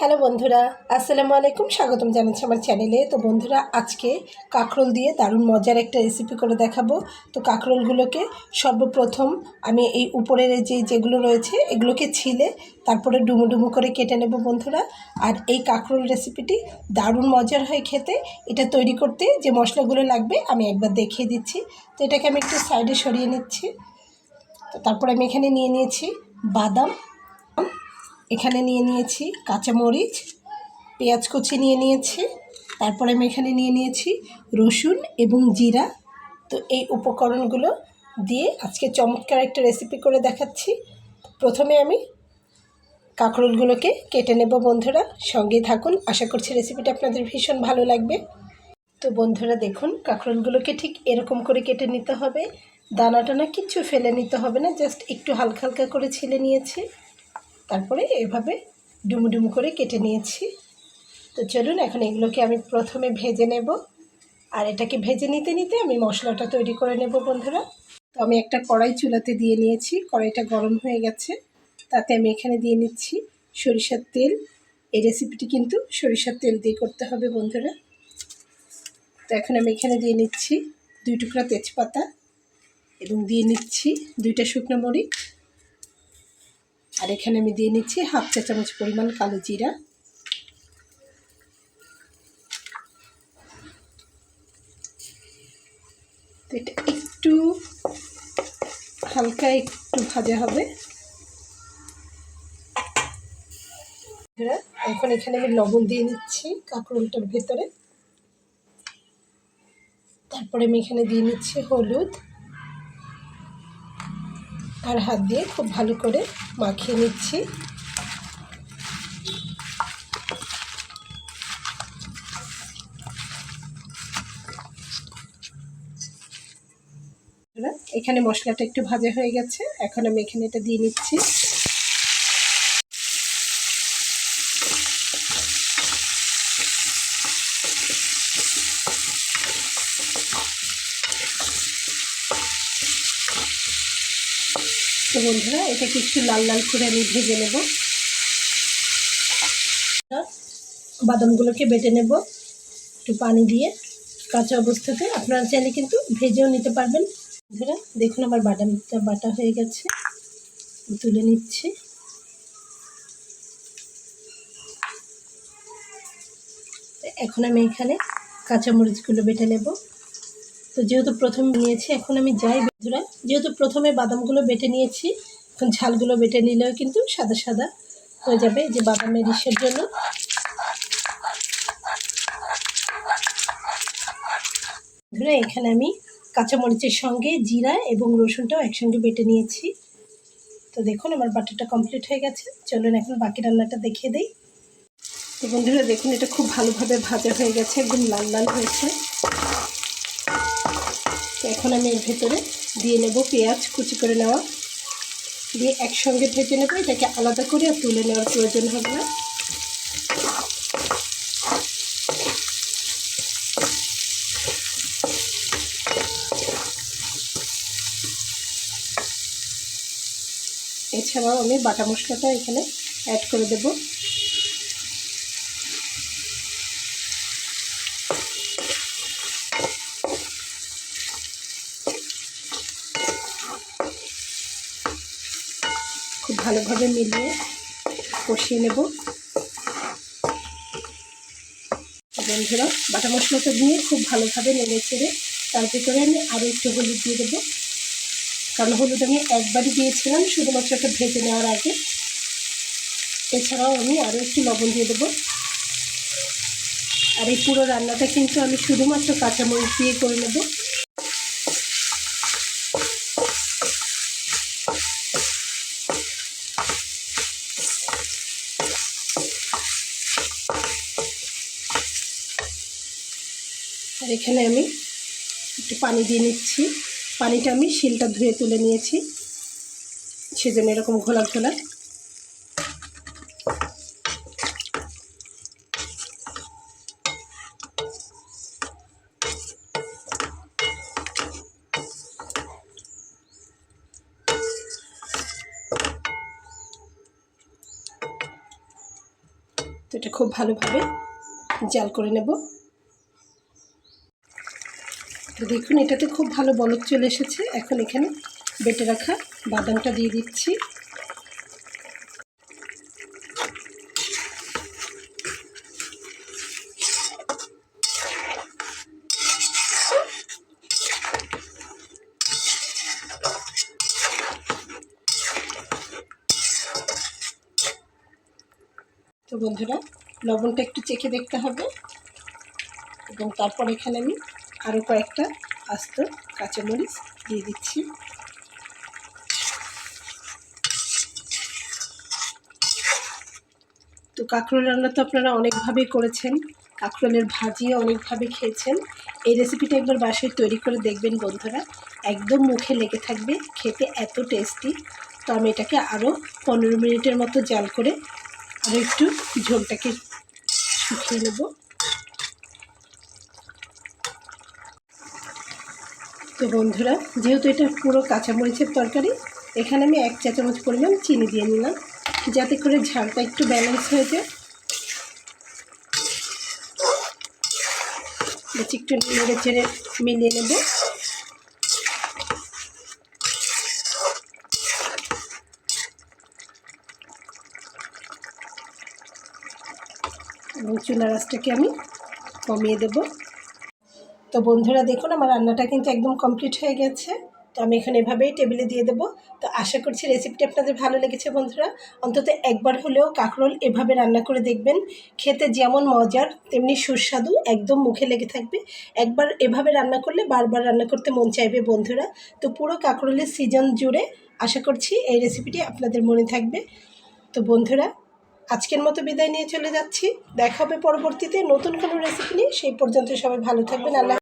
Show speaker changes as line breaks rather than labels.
Hello বন্ধুরা, আসসালামু আলাইকুম, স্বাগতম জানাচ্ছি আমার চ্যানেলে। তো বন্ধুরা, আজকে কাঁকরোল দিয়ে দারুণ মজার একটা রেসিপি করে দেখাবো। তো কাঁকরোলগুলোকে সর্বপ্রথম আমি এই উপরের যে যেগুলো রয়েছে, এগুলোকে ছিলে তারপরে ডুমু ডুমু করে কেটে নেব বন্ধুরা। আর এই কাঁকরোল রেসিপিটি দারুণ মজার হয় খেতে। এটা তৈরি করতে যে মশলাগুলো লাগবে, আমি একবার দেখিয়ে দিচ্ছি। তো এটাকে আমি একটু সাইডে সরিয়ে নিচ্ছি। তো তারপরে আমি এখানে নিয়ে নিয়েছি বাদাম এখানে নিয়ে নিয়েছি কাঁচামরিচ, পেঁয়াজ কুচি নিয়ে নিয়েছি, তারপরে আমি এখানে নিয়ে নিয়েছি রসুন এবং জিরা। তো এই উপকরণগুলো দিয়ে আজকে চমৎকার একটা রেসিপি করে দেখাচ্ছি। প্রথমে আমি কাঁকরোলগুলোকে কেটে নেব বন্ধুরা সঙ্গে থাকুন। আশা করছি রেসিপিটা আপনাদের ভীষণ ভালো লাগবে। তো বন্ধুরা, দেখুন, কাঁকরোলগুলোকে ঠিক এরকম করে কেটে নিতে হবে। দানা টানা কিচ্ছু ফেলে নিতে হবে না, জাস্ট একটু হালকা হালকা করে ছিলে নিয়েছি। তারপরে এভাবে ডুমু ডুমু করে কেটে নিয়েছি। তো চলুন এখন এগুলোকে আমি প্রথমে ভেজে নেব। আর এটাকে ভেজে নিতে নিতে আমি মশলাটা তৈরি করে নেব বন্ধুরা। তো আমি একটা কড়াই চুলাতে দিয়ে নিয়েছি। কড়াইটা গরম হয়ে গেছে। তাতে আমি এখানে দিয়ে নিচ্ছি সরিষার তেল। এই রেসিপিটি কিন্তু সরিষার তেল দিয়ে করতে হবে বন্ধুরা। তো এখন আমি এখানে দিয়ে নিচ্ছি দুই টুকরা তেজপাতা এবং দিয়ে নিচ্ছি দুইটা শুকনো মরিচ। আর এখানে আমি দিয়ে নিচ্ছি হাফ চা চামচ পরিমাণ কালো জিরা। এটা একটু হালকা একটু ভাজা হবে। এখন এখানে আমি লবণ দিয়ে নিচ্ছি কাঁকরোলটার ভেতরে। তারপরে আমি এখানে দিয়ে নিচ্ছি হলুদ। আর হাত দিয়ে খুব ভালো করে মাখিয়ে নিচ্ছি। এখানে মশলাটা একটু ভাজা হয়ে গেছে। এখন আমি এখানে এটা দিয়ে নিচ্ছি। তো বন্ধুরা, এটাকে একটু লাল লাল করে আমি ভেজে নেব। বাদামগুলোকে বেটে নেব একটু পানি দিয়ে কাঁচা অবস্থাতে। আপনারা চাইলে কিন্তু ভেজেও নিতে পারবেন। বন্ধুরা, দেখুন আমার বাদামটা বাটা হয়ে গেছে। তুলে নিচ্ছি। এখন আমি এখানে কাঁচামরিচগুলো বেটে নেব। তো যেহেতু প্রথম নিয়েছি, এখন আমি যাই বন্ধুরা যেহেতু প্রথমে বাদামগুলো বেটে নিয়েছি, এখন ঝালগুলো বেটে নিলেও কিন্তু সাদা সাদা হয়ে যাবে যে বাদামের ইসের জন্য। এখানে আমি কাঁচামরিচের সঙ্গে জিরা এবং রসুনটাও একসঙ্গে বেটে নিয়েছি। তো দেখুন, আমার বাটারটা কমপ্লিট হয়ে গেছে। চলুন এখন বাকি রান্নাটা দেখিয়ে দিই। তো বন্ধুরা, দেখুন, এটা খুব ভালোভাবে ভাজা হয়ে গেছে, একদম লাল লাল হয়েছে। এখন আমি এর ভেতরে দিয়ে নেব পেঁয়াজ কুচি করে নেওয়া। দিয়ে একসঙ্গে ভেজে নেব, এটাকে আলাদা করে আর তুলে নেওয়ার প্রয়োজন হবে না। এছাড়াও আমি বাটা মশলাটা এখানে অ্যাড করে দেব। ভালোভাবে মিলিয়ে কষিয়ে নেব। বন্ধুরা, বাটা মশলাটা দিয়ে খুব ভালোভাবে নেড়ে চেড়ে তার ভিতরে আমি আরও একটু হলুদ দিয়ে দেবো। কারণ হলুদ আমি একবারই দিয়েছিলাম, শুধুমাত্র একটা ভেজে নেওয়ার আগে। এছাড়াও আমি আরও একটু লবণ দিয়ে দেবো। আর এই পুরো রান্নাটা কিন্তু আমি শুধুমাত্র কাঁচামরিচ দিয়ে করে নেব। আর এখানে আমি একটু পানি দিয়ে নিচ্ছি। পানিটা আমি শিলটা ধুয়ে তুলে নিয়েছি। সেজন্য এরকম ঘোলা ঘোলা তো এটা খুব ভালোভাবে জাল করে নেব। তো দেখুন, এটাতে খুব ভালো বলক চলে এসেছে। এখন এখানে বেটে রাখা বাদামটা দিয়ে দিচ্ছি। তো বন্ধুরা, লবণটা একটু চেখে দেখতে হবে। এবং তারপর এখানে আমি আরও কয়েকটা আস্ত কাঁচামরিচ দিয়ে দিচ্ছি। তো কাঁকরোল রান্না তো আপনারা অনেকভাবেই করেছেন। কাঁকরোলের ভাজিও অনেকভাবে খেয়েছেন। এই রেসিপিটা একবার বাসায় তৈরি করে দেখবেন বন্ধুরা। একদম মুখে লেগে থাকবে, খেতে এত টেস্টি তো আমি এটাকে আরও পনেরো মিনিটের মতো জাল করে আরও একটু ঝোলটাকে শুকিয়ে নেব। তো বন্ধুরা, যেহেতু এটা পুরো কাঁচামরিচের তরকারি, এখানে আমি এক চা চামচ পরিমাণ চিনি দিয়ে নিলাম, যাতে করে ঝালটা একটু ব্যালেন্স হয়ে যায়। বেশি একটু নেড়ে চেড়ে মিলিয়ে নেব। এবং চুলা রাসটাকে আমি কমিয়ে দেব। তো বন্ধুরা দেখুন, আমার রান্নাটা কিন্তু একদম কমপ্লিট হয়ে গেছে। তো আমি এখানে এভাবেই টেবিলে দিয়ে দেবো। তো আশা করছি রেসিপিটা আপনাদের ভালো লেগেছে বন্ধুরা। অন্তত একবার হলেও কাঁকরোল এভাবে রান্না করে দেখবেন। খেতে যেমন মজার, তেমনি সুস্বাদু, একদম মুখে লেগে থাকবে। একবার এভাবে রান্না করলে বারবার রান্না করতে মন চাইবে বন্ধুরা। তো পুরো কাঁকরোলের সিজন জুড়ে আশা করছি এই রেসিপিটি আপনাদের মনে থাকবে। তো বন্ধুরা, আজকের মতো বিদায় নিয়ে চলে যাচ্ছি। দেখা হবে পরবর্তীতে নতুন কোনো রেসিপি নিয়ে। সেই পর্যন্ত সবাই ভালো থাকবেন। আল্লাহ